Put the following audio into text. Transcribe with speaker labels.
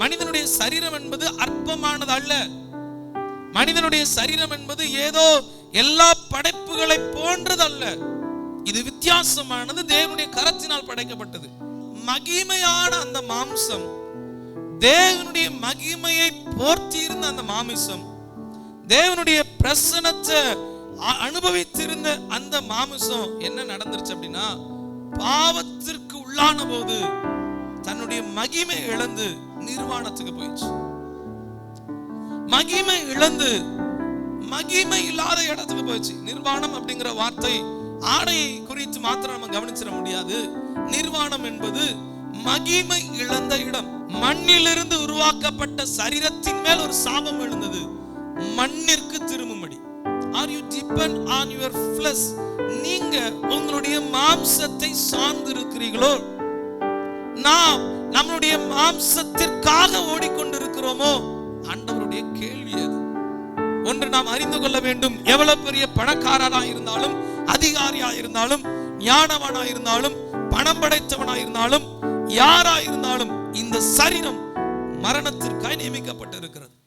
Speaker 1: மனிதனுடைய சரீரம் என்பது அற்பமானது அல்ல மனிதனுடைய சரீரம் என்பது ஏதோ எல்லா படைப்புகளை போன்றது அல்ல இது வித்தியாசமானது. தேவனுடைய கரத்தினால் படைக்கப்பட்டது. மகிமையான அந்த மாம்சம். தேவனுடைய மகிமையை போர்த்தியிருந்த அந்த மாமிசம். தேவனுடைய பிரசனத்தை அ- அனுபவித்திருந்த அந்த மாமிசம் என்ன நடந்துருச்சு அப்படின்னா பாவத்திற்கு உள்ளான போது தன்னுடைய மகிமை இழந்து நிர்வாணத்துக்கு போயிடுச்சு. மகிமை இழந்து மகிமை இல்லாத இடத்துக்கு போயிடுச்சு. நிர்வாணம் அப்படிங்கிற வார்த்தை ஆடையை குறித்து மாத்திரம் நம்ம கவனிச்சிட முடியாது. நிர்வாணம் என்பது மகிமை இழந்த இடம். மண்ணிலிருந்து உருவாக்கப்பட்ட சரீரத்தின் மேல் ஒரு சாபம் எழுந்தது. மண்ணிற்கு திரும்பும்படி. Are you depend on your flesh நீங்க உங்களுடைய மாம்சத்தை சார்ந்து இருக்கிறீர்களோ நாம் நம்மளுடைய மாம்சத்திற்காக ஓடிக்கொண்டிருக்கிறோமோ? ஆண்டவருடைய கேள்வி அது. ஒன்று நாம் அறிந்து கொள்ள வேண்டும் எவ்வளவு பெரிய பணக்காரனா இருந்தாலும் அதிகாரியா இருந்தாலும் ஞானவனா இருந்தாலும் பணம் படைத்தவனா இருந்தாலும் யாரா இருந்தாலும் இந்த சரீரம் மரணத்திற்காய் நியமிக்கப்பட்டிருக்கிறது.